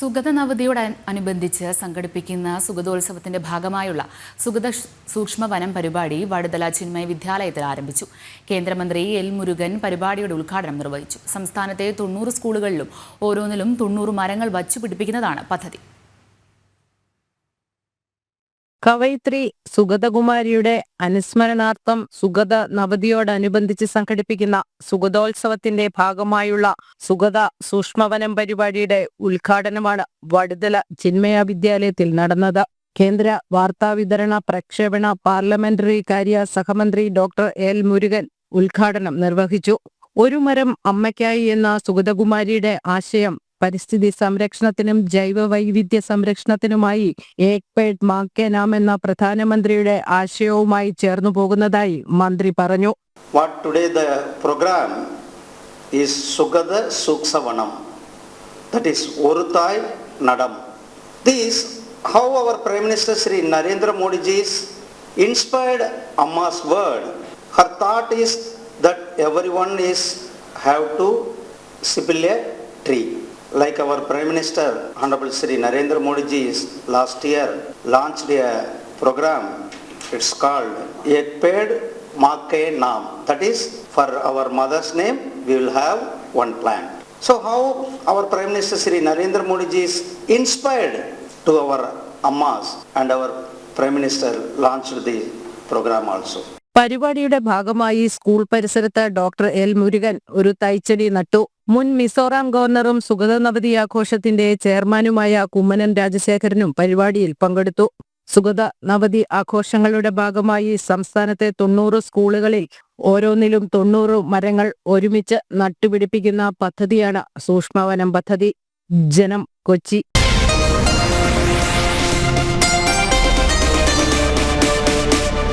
സുഗത നവതിയോട് അനുബന്ധിച്ച് സംഘടിപ്പിക്കുന്ന സുഗതോത്സവത്തിന്റെ ഭാഗമായുള്ള സുഗത സൂക്ഷ്മ വനം പരിപാടി വടുതല ചിന്മയ വിദ്യാലയത്തിൽ ആരംഭിച്ചു. കേന്ദ്രമന്ത്രി എൽ മുരുകൻ പരിപാടിയുടെ ഉദ്ഘാടനം നിർവഹിച്ചു. സംസ്ഥാനത്തെ തൊണ്ണൂറ് സ്കൂളുകളിലും ഓരോന്നിലും തൊണ്ണൂറ് മരങ്ങൾ വച്ചുപിടിപ്പിക്കുന്നതാണ് പദ്ധതി. കവയിത്രി സുഗതകുമാരിയുടെ അനുസ്മരണാർത്ഥം സുഗത നവതിയോടനുബന്ധിച്ച് സംഘടിപ്പിക്കുന്ന സുഗതോത്സവത്തിന്റെ ഭാഗമായുള്ള സുഗത സൂക്ഷ്മവനം പരിപാടിയുടെ ഉദ്ഘാടനമാണ് വടുതല ചിന്മയ വിദ്യാലയത്തിൽ നടന്നത്. കേന്ദ്ര വാർത്താവിതരണ പ്രക്ഷേപണ പാർലമെന്ററി കാര്യ സഹമന്ത്രി ഡോക്ടർ എൽ മുരുകൻ ഉദ്ഘാടനം നിർവഹിച്ചു. ഒരു മരം അമ്മയ്ക്കായി എന്ന സുഗതകുമാരിയുടെ ആശയം പരിസ്ഥിതി സംരക്ഷണത്തിനും ജൈവ വൈവിധ്യ സംരക്ഷണത്തിനുമായി ഏക്പേട്ട് പേഡ് മാ കെ നാം എന്ന പ്രധാനമന്ത്രിയുടെ ആശയവുമായി ചേർന്നു പോകുന്നതായി മന്ത്രി പറഞ്ഞു Sugada Suksavanam, that is Orutai Nadam. This, how our Prime Minister Sri Narendra Modi ji's inspired Amma's word. Her thought is that everyone is have to sipil a tree. Like our Prime Minister Honorable Sri Narendra Modi ji last year launched a program it's called Ek Ped Maake Naam. That is, for our mother's name, we will have one plant. So how our Prime Minister Sri Narendra Modi ji is inspired to our Ammas and our Prime Minister launched the program also. പരിപാടിയുടെ ഭാഗമായി school പരിസരത്ത് doctor L Murugan ഒരു തൈച്ചെടി നട്ടു മുൻ മിസോറാം ഗവർണറും സുഗത നവതി ആഘോഷത്തിന്റെ ചെയർമാനുമായ കുമ്മനം രാജശേഖരനും പരിപാടിയിൽ പങ്കെടുത്തു. സുഗത നവതി ആഘോഷങ്ങളുടെ ഭാഗമായി സംസ്ഥാനത്തെ തൊണ്ണൂറ് സ്കൂളുകളിൽ ഓരോന്നിലും തൊണ്ണൂറ് മരങ്ങൾ ഒരുമിച്ച് നട്ടുപിടിപ്പിക്കുന്ന പദ്ധതിയാണ് സൂക്ഷ്മവനം പദ്ധതി. ജനം കൊച്ചി.